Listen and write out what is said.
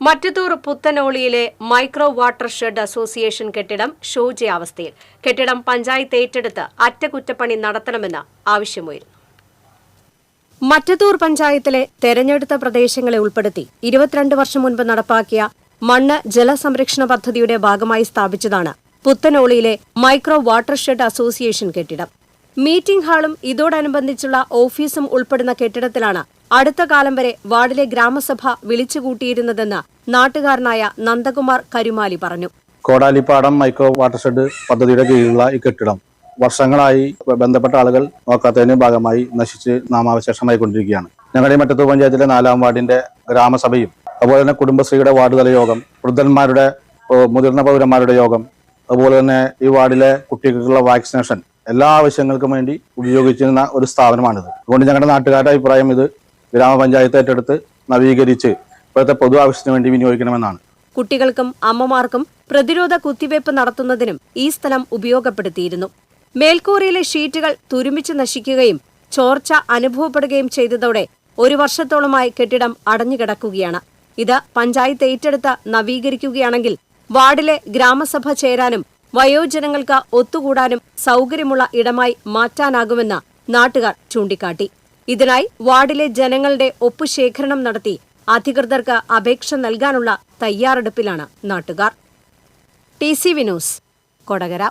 മറ്റത്തൂർ പുത്തനോളിയിലെ micro water shed association കെട്ടിടം ശോചയാവസ്ഥയിൽ. കെട്ടിടം പഞ്ചായത്ത് ഏറ്റെടുത്ത് അറ്റകുറ്റപ്പണി നടത്തണമെന്ന് ആവശ്യമുയർന്നു മറ്റത്തൂർ പഞ്ചായത്തിലെ തെരഞ്ഞെടുത്ത പ്രദേശങ്ങളെ ഉൾപ്പെടുത്തി ഇരുപത്തിരണ്ട് വർഷം മുൻപ് നടപ്പാക്കിയ മണ്ണ് ജലസംരക്ഷണ പദ്ധതിയുടെ ഭാഗമായി സ്ഥാപിച്ചതാണ് പുത്തനോളിയിലെ മൈക്രോ വാട്ടർ ഷെഡ് അസോസിയേഷൻ കെട്ടിടം. മീറ്റിംഗ് ഹാളും ഇതോടനുബന്ധിച്ചുള്ള ഓഫീസും ഉൾപ്പെടുന്ന കെട്ടിടത്തിലാണ് അടുത്ത കാലം വരെ വാർഡിലെ ഗ്രാമസഭ വിളിച്ചുകൂട്ടിയിരുന്നതെന്ന് നാട്ടുകാരനായ നന്ദകുമാർ കരുമാലി പറഞ്ഞു. കോടാലിപ്പാടം മൈക്രോ വാട്ടർ ഷെഡ് പദ്ധതിയുടെ കീഴിലുള്ള ഈ കെട്ടിടം വർഷങ്ങളായി ബന്ധപ്പെട്ട ആളുകൾ നോക്കാത്തതിന്റെ ഭാഗമായി നശിച്ച് നാമാവശേഷമായി കൊണ്ടിരിക്കുകയാണ് ഞങ്ങളുടെ മറ്റത്തു പഞ്ചായത്തിലെ നാലാം വാർഡിന്റെ ഗ്രാമസഭയും അതുപോലെ തന്നെ കുടുംബശ്രീയുടെ വാർഡ് തല യോഗം വൃദ്ധന്മാരുടെ മുതിർന്ന പൗരന്മാരുടെ യോഗം അതുപോലെ തന്നെ ഈ വാർഡിലെ കുട്ടികൾക്കുള്ള വാക്സിനേഷൻ എല്ലാ ആവശ്യങ്ങൾക്കും വേണ്ടി ഉപയോഗിച്ചിരുന്ന ഒരു സ്ഥാപനമാണിത്. അതുകൊണ്ട് ഞങ്ങളുടെ നാട്ടുകാരുടെ അഭിപ്രായം ഇത് ഗ്രാമപഞ്ചായത്ത് ഏറ്റെടുത്ത് നവീകരിച്ച് ഇപ്പോഴത്തെ പൊതു ആവശ്യത്തിന് വേണ്ടി വിനിയോഗിക്കണമെന്നാണ്. കുട്ടികൾക്കും അമ്മമാർക്കും പ്രതിരോധ കുത്തിവയ്പ് നടത്തുന്നതിനും ഈ സ്ഥലം ഉപയോഗപ്പെടുത്തിയിരുന്നു. മേൽക്കൂരയിലെ ഷീറ്റുകൾ തുരുമിച്ച് നശിക്കുകയും ചോർച്ച അനുഭവപ്പെടുകയും ചെയ്തതോടെ ഒരു വർഷത്തോളമായി കെട്ടിടം അടഞ്ഞുകിടക്കുകയാണ്. ഇത് പഞ്ചായത്ത് ഏറ്റെടുത്ത് നവീകരിക്കുകയാണെങ്കിൽ വാർഡിലെ ഗ്രാമസഭ ചേരാനും വയോജനങ്ങൾക്ക് ഒത്തുകൂടാനും സൗകര്യമുള്ള ഇടമായി മാറ്റാനാകുമെന്ന് നാട്ടുകാർ ചൂണ്ടിക്കാട്ടി. ഇതിനായി വാർഡിലെ ജനങ്ങളുടെ ഒപ്പുശേഖരണം നടത്തി അധികൃതർക്ക് അപേക്ഷ നൽകാനുള്ള തയ്യാറെടുപ്പിലാണ് നാട്ടുകാർ. T C Vinos Kodakara.